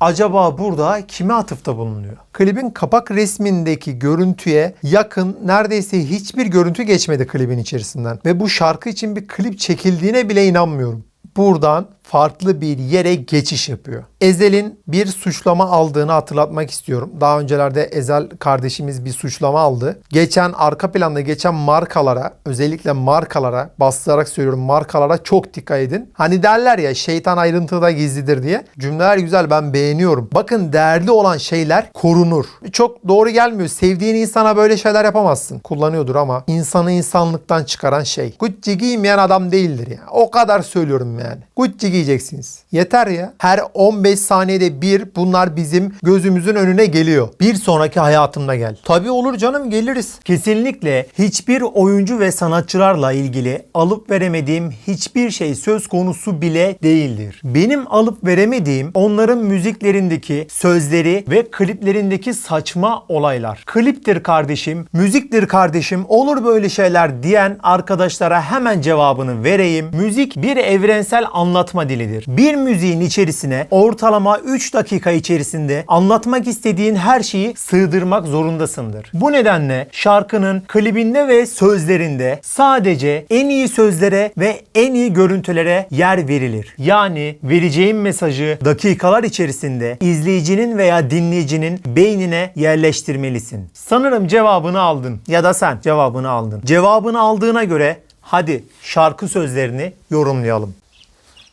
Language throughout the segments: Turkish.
Acaba burada kime atıfta bulunuyor? Klibin kapak resmindeki görüntüye yakın neredeyse hiçbir görüntü geçmedi klibin içerisinden. Ve bu şarkı için bir klip çekildiğine bile inanmıyorum. Buradan farklı bir yere geçiş yapıyor. Ezel'in bir suçlama aldığını hatırlatmak istiyorum. Daha öncelerde Ezel kardeşimiz bir suçlama aldı. Geçen arka planda geçen markalara, özellikle markalara, bastırarak söylüyorum markalara çok dikkat edin. Hani derler ya şeytan ayrıntıda gizlidir diye. Cümleler güzel ben beğeniyorum. Bakın değerli olan şeyler korunur. Çok doğru gelmiyor. Sevdiğin insana böyle şeyler yapamazsın. Kullanıyordur ama insanı insanlıktan çıkaran şey. Gucci giymeyen adam değildir ya. O kadar söylüyorum yani. Gucci giyeceksiniz. Yeter ya. Her 15 saniyede bir bunlar bizim gözümüzün önüne geliyor. Bir sonraki hayatımda gel. Tabii olur canım geliriz. Kesinlikle hiçbir oyuncu ve sanatçılarla ilgili alıp veremediğim hiçbir şey söz konusu bile değildir. Benim alıp veremediğim onların müziklerindeki sözleri ve kliplerindeki saçma olaylar. Kliptir kardeşim, müziktir kardeşim, olur böyle şeyler diyen arkadaşlara hemen cevabını vereyim. Müzik bir evrensel anlatma dilidir. Bir müziğin içerisine ortalama 3 dakika içerisinde anlatmak istediğin her şeyi sığdırmak zorundasındır. Bu nedenle şarkının klibinde ve sözlerinde sadece en iyi sözlere ve en iyi görüntülere yer verilir. Yani vereceğim mesajı dakikalar içerisinde izleyicinin veya dinleyicinin beynine yerleştirmelisin. Sanırım cevabını aldın ya da sen cevabını aldın. Cevabını aldığına göre hadi şarkı sözlerini yorumlayalım.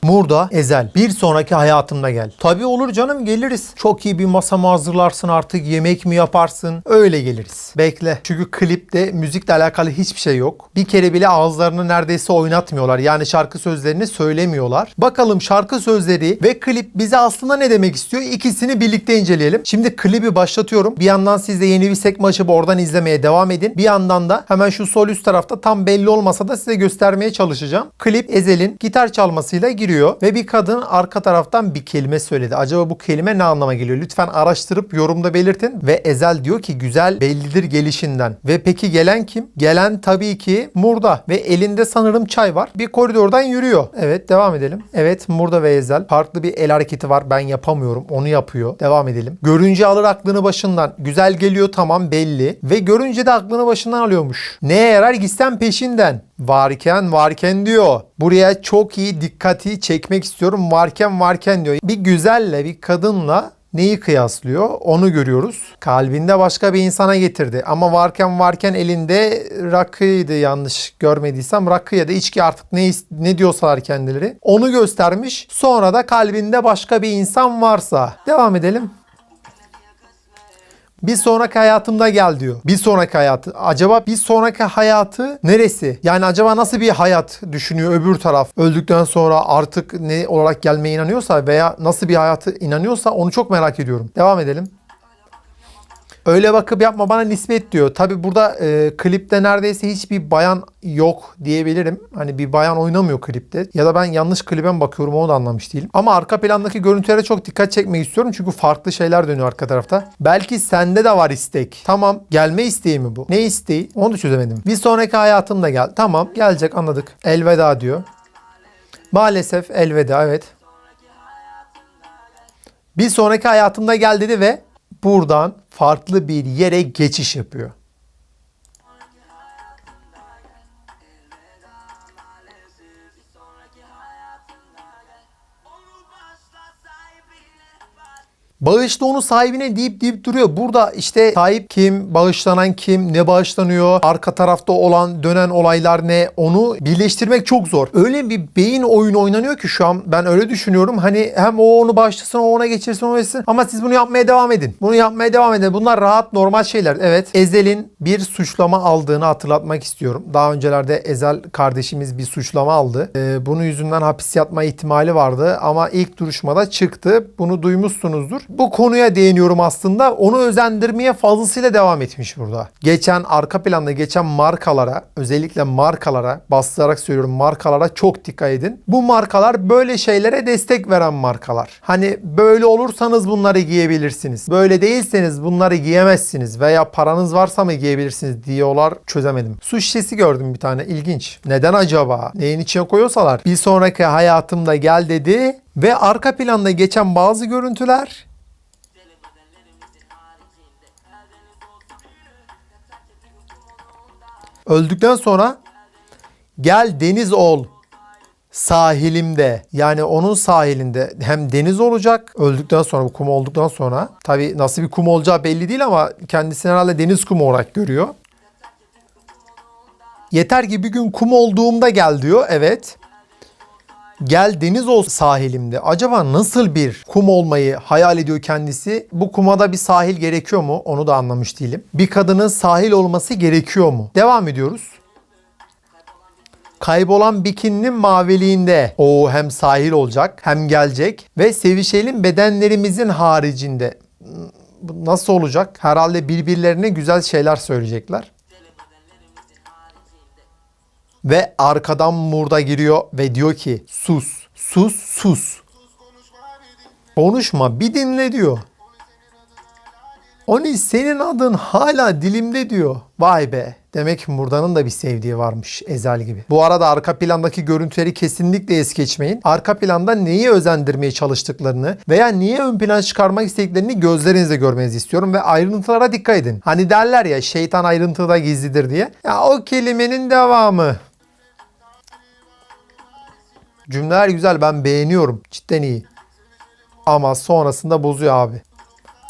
Murda Ezel. Bir sonraki hayatımda gel. Tabii olur canım geliriz. Çok iyi bir masa mı hazırlarsın artık yemek mi yaparsın? Öyle geliriz. Bekle. Çünkü klipte müzikle alakalı hiçbir şey yok. Bir kere bile ağızlarını neredeyse oynatmıyorlar. Yani şarkı sözlerini söylemiyorlar. Bakalım şarkı sözleri ve klip bize aslında ne demek istiyor? İkisini birlikte inceleyelim. Şimdi klibi başlatıyorum. Bir yandan siz de yeni bir sekme açıp oradan izlemeye devam edin. Bir yandan da hemen şu sol üst tarafta tam belli olmasa da size göstermeye çalışacağım. Klip Ezel'in gitar çalmasıyla giriyor ve bir kadın arka taraftan bir kelime söyledi. Acaba bu kelime ne anlama geliyor? Lütfen araştırıp yorumda belirtin. Ve Ezel diyor ki güzel bellidir gelişinden. Ve peki gelen kim? Gelen tabii ki Murda ve elinde sanırım çay var. Bir koridordan yürüyor. Evet devam edelim. Evet Murda ve Ezel farklı bir el hareketi var. Ben yapamıyorum. Onu yapıyor. Devam edelim. Görünce alır aklını başından. Güzel geliyor tamam belli. Ve görünce de aklını başından alıyormuş. Neye yarar gitsen peşinden. Varken varken diyor. Buraya çok iyi dikkati çekmek istiyorum. Varken varken diyor. Bir güzelle bir kadınla neyi kıyaslıyor? Onu görüyoruz. Kalbinde başka bir insana getirdi. Ama varken varken elinde rakıydı yanlış görmediysem. Rakı ya da içki artık ne, ne diyorsalar kendileri. Onu göstermiş. Sonra da kalbinde başka bir insan varsa. Devam edelim. Bir sonraki hayatımda gel diyor. Bir sonraki hayatı. Acaba bir sonraki hayatı neresi? Yani acaba nasıl bir hayat düşünüyor öbür taraf? Öldükten sonra artık ne olarak gelmeye inanıyorsa veya nasıl bir hayatı inanıyorsa onu çok merak ediyorum. Devam edelim. Öyle bakıp yapma bana nispet diyor. Tabi burada e, klipte neredeyse hiçbir bayan yok diyebilirim. Hani bir bayan oynamıyor klipte. Ya da ben yanlış klibe bakıyorum onu da anlamış değilim. Ama arka plandaki görüntülere çok dikkat çekmek istiyorum. Çünkü farklı şeyler dönüyor arka tarafta. Belki sende de var istek. Tamam gelme isteği mi bu? Ne isteği? Onu da çözemedim. Bir sonraki hayatımda gel. Tamam gelecek anladık. Elveda diyor. Maalesef elveda evet. Bir sonraki hayatımda gel dedi ve buradan farklı bir yere geçiş yapıyor. Bağışla onu sahibine deyip deyip duruyor. Burada işte sahip kim, bağışlanan kim, ne bağışlanıyor, arka tarafta olan dönen olaylar ne onu birleştirmek çok zor. Öyle bir beyin oyunu oynanıyor ki şu an ben öyle düşünüyorum. Hani hem o onu bağışlasın, o ona geçirsin, o geçsin. Ama siz bunu yapmaya devam edin. Bunu yapmaya devam edin. Bunlar rahat, normal şeyler. Evet. Ezel'in bir suçlama aldığını hatırlatmak istiyorum. Daha öncelerde Ezel kardeşimiz bir suçlama aldı. Ee, bunun yüzünden hapis yatma ihtimali vardı ama ilk duruşmada çıktı. Bunu duymuşsunuzdur. Bu konuya değiniyorum aslında. Onu özendirmeye fazlasıyla devam etmiş burada. Geçen arka planda geçen markalara, özellikle markalara, bastırarak söylüyorum markalara çok dikkat edin. Bu markalar böyle şeylere destek veren markalar. Hani böyle olursanız bunları giyebilirsiniz. Böyle değilseniz bunları giyemezsiniz veya paranız varsa mı giyebilirsiniz diyorlar çözemedim. Su şişesi gördüm bir tane ilginç. Neden acaba? Neyin içine koyuyorsalar. Bir sonraki hayatımda gel dedi Ve arka planda geçen bazı görüntüler öldükten sonra gel deniz ol sahilimde yani onun sahilinde hem deniz olacak öldükten sonra bu kum olduktan sonra tabi nasıl bir kum olacağı belli değil ama kendisini herhalde deniz kumu olarak görüyor. Yeter ki bir gün kum olduğumda gel diyor. Evet. Gel deniz ol sahilimde. Acaba nasıl bir kum olmayı hayal ediyor kendisi? Bu kumada bir sahil gerekiyor mu? Onu da anlamış değilim. Bir kadının sahil olması gerekiyor mu? Devam ediyoruz. Kaybolan bikininin maviliğinde. O hem sahil olacak hem gelecek ve sevişelim bedenlerimizin haricinde. Hmm, nasıl olacak? Herhalde birbirlerine güzel şeyler söyleyecekler. Ve arkadan Murda giriyor ve diyor ki sus, sus, sus. Konuşma bir dinle diyor. Oni senin adın hala dilimde diyor. Vay be. Demek Murda'nın da bir sevdiği varmış Ezel gibi. Bu arada arka plandaki görüntüleri kesinlikle es geçmeyin. Arka planda neyi özendirmeye çalıştıklarını veya niye ön plana çıkarmak istediklerini gözlerinizle görmenizi istiyorum ve ayrıntılara dikkat edin. Hani derler ya şeytan ayrıntıda gizlidir diye. Ya o kelimenin devamı. Cümleler güzel ben beğeniyorum. Cidden iyi. Ama sonrasında bozuyor abi.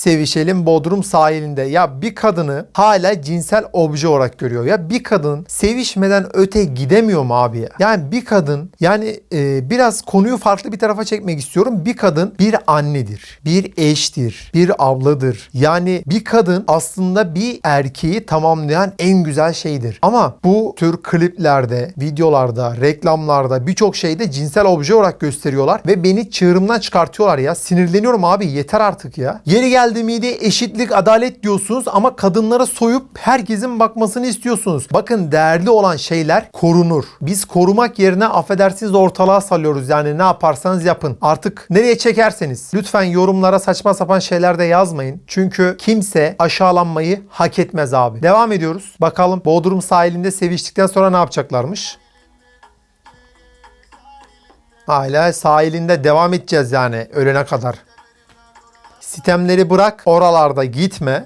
Sevişelim Bodrum sahilinde. Ya bir kadını hala cinsel obje olarak görüyor. Ya bir kadın sevişmeden öte gidemiyor mu abi ya? Yani bir kadın yani e, biraz konuyu farklı bir tarafa çekmek istiyorum. Bir kadın bir annedir, bir eştir, bir abladır. Yani bir kadın aslında bir erkeği tamamlayan en güzel şeydir. Ama bu tür kliplerde, videolarda, reklamlarda birçok şeyde cinsel obje olarak gösteriyorlar ve beni çığırımdan çıkartıyorlar ya. Sinirleniyorum abi yeter artık ya. Yeri geldi miydi eşitlik, adalet diyorsunuz ama kadınlara soyup herkesin bakmasını istiyorsunuz. Bakın değerli olan şeyler korunur. Biz korumak yerine affedersiniz ortalığa salıyoruz. Yani ne yaparsanız yapın. Artık nereye çekerseniz. Lütfen yorumlara saçma sapan şeyler de yazmayın. Çünkü kimse aşağılanmayı hak etmez abi. Devam ediyoruz. Bakalım Bodrum sahilinde seviştikten sonra ne yapacaklarmış? Hala sahilinde devam edeceğiz yani ölene kadar. Sitemleri bırak oralarda gitme.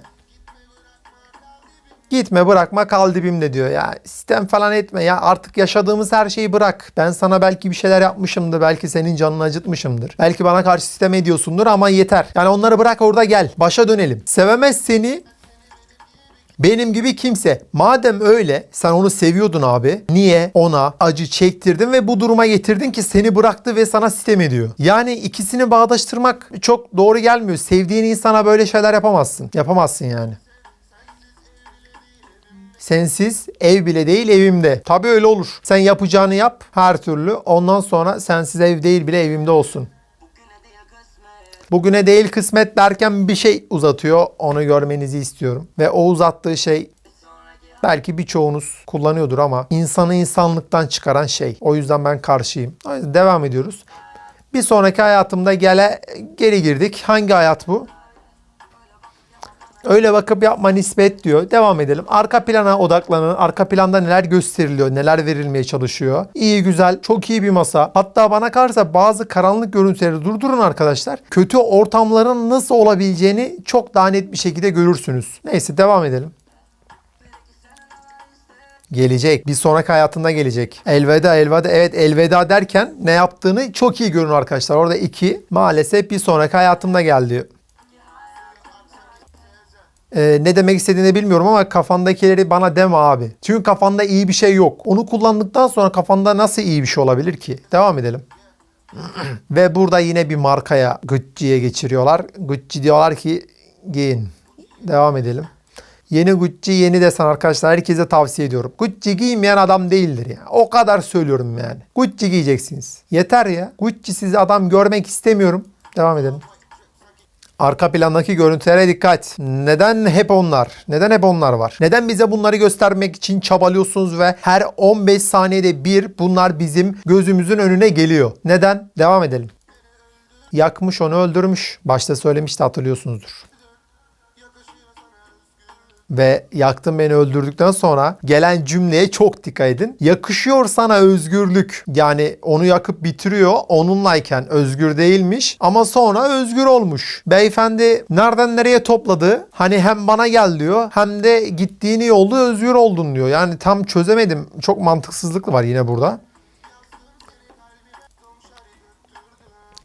Gitme bırakma kal dibimde diyor. Ya sistem falan etme ya artık yaşadığımız her şeyi bırak. Ben sana belki bir şeyler yapmışımdır. Belki senin canını acıtmışımdır. Belki bana karşı sistem ediyorsundur ama yeter. Yani onları bırak orada gel. Başa dönelim. Sevemez seni benim gibi kimse. Madem öyle sen onu seviyordun abi. Niye ona acı çektirdin ve bu duruma getirdin ki seni bıraktı ve sana sitem ediyor. Yani ikisini bağdaştırmak çok doğru gelmiyor. Sevdiğin insana böyle şeyler yapamazsın. Yapamazsın yani. Sensiz ev bile değil evimde. Tabii öyle olur. Sen yapacağını yap her türlü. Ondan sonra sensiz ev değil bile evimde olsun. Bugüne değil kısmet derken bir şey uzatıyor. Onu görmenizi istiyorum. Ve o uzattığı şey belki birçoğunuz kullanıyordur ama insanı insanlıktan çıkaran şey. O yüzden ben karşıyım. Devam ediyoruz. Bir sonraki hayatımda gele geri girdik. Hangi hayat bu? Öyle bakıp yapma nispet diyor. Devam edelim. Arka plana odaklanın. Arka planda neler gösteriliyor, neler verilmeye çalışıyor. İyi güzel, çok iyi bir masa. Hatta bana kalırsa bazı karanlık görüntüleri durdurun arkadaşlar. Kötü ortamların nasıl olabileceğini çok daha net bir şekilde görürsünüz. Neyse devam edelim. Gelecek. Bir sonraki hayatında gelecek. Elveda elveda. Evet elveda derken ne yaptığını çok iyi görün arkadaşlar. Orada iki. Maalesef bir sonraki hayatımda geldi. Ee, ne demek istediğini bilmiyorum ama kafandakileri bana deme abi. Çünkü kafanda iyi bir şey yok. Onu kullandıktan sonra kafanda nasıl iyi bir şey olabilir ki? Devam edelim. Ve burada yine bir markaya Gucci'ye geçiriyorlar. Gucci diyorlar ki giyin. Devam edelim. Yeni Gucci yeni desen arkadaşlar herkese tavsiye ediyorum. Gucci giymeyen adam değildir ya. O kadar söylüyorum yani. Gucci giyeceksiniz. Yeter ya. Gucci sizi adam görmek istemiyorum. Devam edelim. Arka plandaki görüntülere dikkat. Neden hep onlar? Neden hep onlar var? Neden bize bunları göstermek için çabalıyorsunuz ve her 15 saniyede bir bunlar bizim gözümüzün önüne geliyor? Neden? Devam edelim. Yakmış onu öldürmüş. Başta söylemişti hatırlıyorsunuzdur. Ve yaktın beni öldürdükten sonra gelen cümleye çok dikkat edin. Yakışıyor sana özgürlük. Yani onu yakıp bitiriyor. Onunlayken özgür değilmiş ama sonra özgür olmuş. Beyefendi nereden nereye topladı? Hani hem bana gel diyor hem de gittiğini yolda özgür oldun diyor. Yani tam çözemedim. Çok mantıksızlık var yine burada.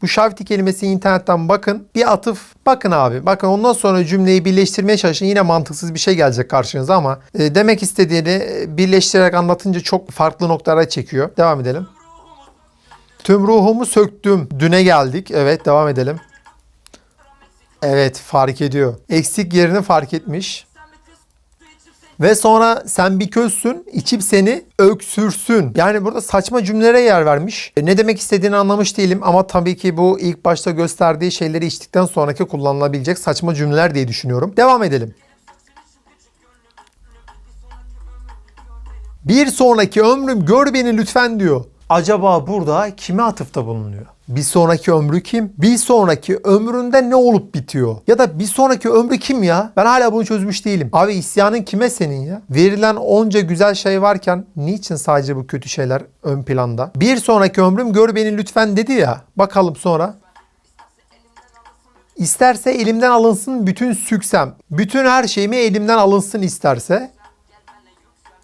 Bu şavti kelimesi internetten bakın. Bir atıf bakın abi. Bakın ondan sonra cümleyi birleştirmeye çalışın. Yine mantıksız bir şey gelecek karşınıza ama e, demek istediğini e, birleştirerek anlatınca çok farklı noktalara çekiyor. Devam edelim. Tüm ruhumu söktüm. Düne geldik. Evet devam edelim. Evet fark ediyor. Eksik yerini fark etmiş. Ve sonra sen bir közsün, içip seni öksürsün. Yani burada saçma cümlelere yer vermiş. E, Ne demek istediğini anlamış değilim ama tabii ki bu ilk başta gösterdiği şeyleri içtikten sonraki kullanılabilecek saçma cümleler diye düşünüyorum. Devam edelim. Bir sonraki ömrüm gör beni lütfen diyor. Acaba burada kime atıfta bulunuyor? Bir sonraki ömrü kim? Bir sonraki ömründe ne olup bitiyor? Ya da bir sonraki ömrü kim ya? Ben hala bunu çözmüş değilim. Abi isyanın kime senin ya? Verilen onca güzel şey varken niçin sadece bu kötü şeyler ön planda? Bir sonraki ömrüm gör beni lütfen dedi ya. Bakalım sonra. İsterse elimden alınsın bütün süksem. Bütün her şeyimi elimden alınsın isterse.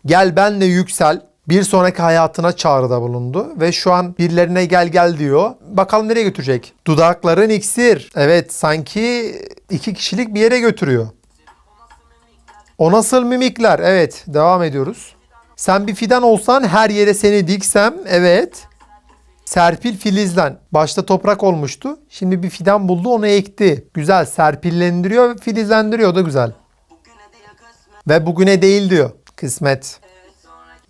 Gel benle yüksel. Bir sonraki hayatına çağrıda bulundu ve şu an birilerine gel gel diyor. Bakalım nereye götürecek? Dudakların iksir. Evet sanki iki kişilik bir yere götürüyor. O nasıl mimikler? Evet devam ediyoruz. Sen bir fidan olsan her yere seni diksem. Evet. Serpil filizlen. Başta toprak olmuştu. Şimdi bir fidan buldu onu ekti. Güzel serpillendiriyor filizlendiriyor. Da güzel. Ve bugüne değil diyor. Kısmet.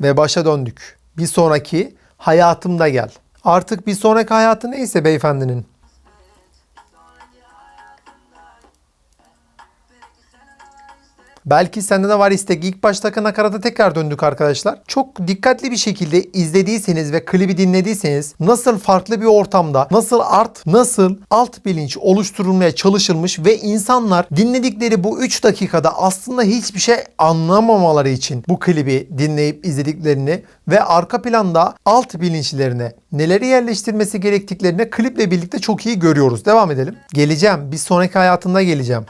Ve başa döndük. Bir sonraki hayatımda gel. Artık bir sonraki hayatı neyse beyefendinin. Belki sende de var istek. İlk baştaki nakarata tekrar döndük arkadaşlar. Çok dikkatli bir şekilde izlediyseniz ve klibi dinlediyseniz nasıl farklı bir ortamda, nasıl art, nasıl alt bilinç oluşturulmaya çalışılmış ve insanlar dinledikleri bu 3 dakikada aslında hiçbir şey anlamamaları için bu klibi dinleyip izlediklerini ve arka planda alt bilinçlerine neleri yerleştirmesi gerektiklerini kliple birlikte çok iyi görüyoruz. Devam edelim. Geleceğim. Bir sonraki hayatımda geleceğim.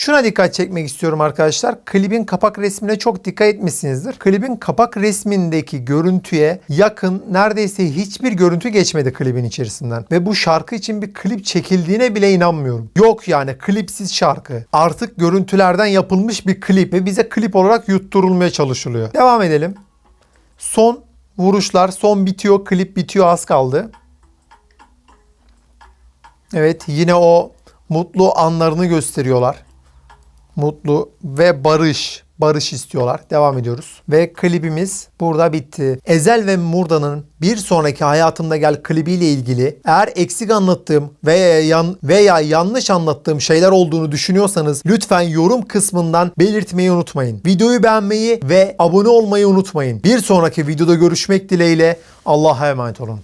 Şuna dikkat çekmek istiyorum arkadaşlar. Klibin kapak resmine çok dikkat etmişsinizdir. Klibin kapak resmindeki görüntüye yakın neredeyse hiçbir görüntü geçmedi klibin içerisinden. Ve bu şarkı için bir klip çekildiğine bile inanmıyorum. Yok yani klipsiz şarkı. Artık görüntülerden yapılmış bir klip ve bize klip olarak yutturulmaya çalışılıyor. Devam edelim. Son vuruşlar, son bitiyor, klip bitiyor az kaldı. Evet yine o mutlu anlarını gösteriyorlar mutlu ve barış. Barış istiyorlar. Devam ediyoruz. Ve klibimiz burada bitti. Ezel ve Murda'nın bir sonraki hayatımda gel klibiyle ilgili eğer eksik anlattığım veya yan veya yanlış anlattığım şeyler olduğunu düşünüyorsanız lütfen yorum kısmından belirtmeyi unutmayın. Videoyu beğenmeyi ve abone olmayı unutmayın. Bir sonraki videoda görüşmek dileğiyle Allah'a emanet olun.